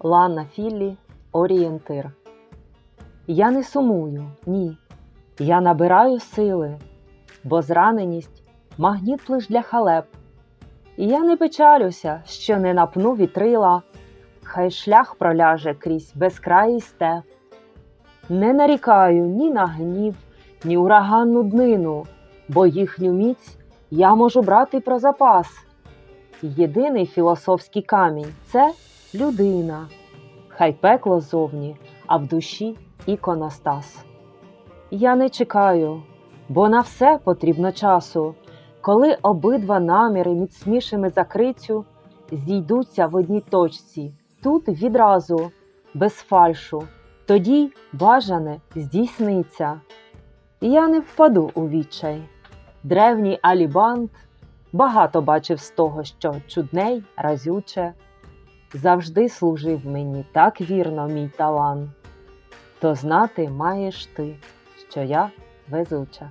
Лана Філлі Орієнтир. Я не сумую, ні. Я набираю сили, бо зраненість магніт лиш для халеп. І я не печалюся, що не напну вітрила, хай шлях проляже крізь безкраїй степ. Не нарікаю ні на гнів, ні ураганну днину, бо їхню міць я можу брати про запас. Єдиний філософський камінь це людина. Хай пекло зовні, а в душі іконостас. Я не чекаю, бо на все потрібно часу, коли обидва наміри міцнішими за крицю зійдуться в одній точці, тут відразу, без фальшу, тоді бажане здійсниться. Я не впаду у відчай. Древній Алібант багато бачив з того, що чудне й разюче. Завжди служив мені так вірно мій талант, то знати маєш ти, що я везуча.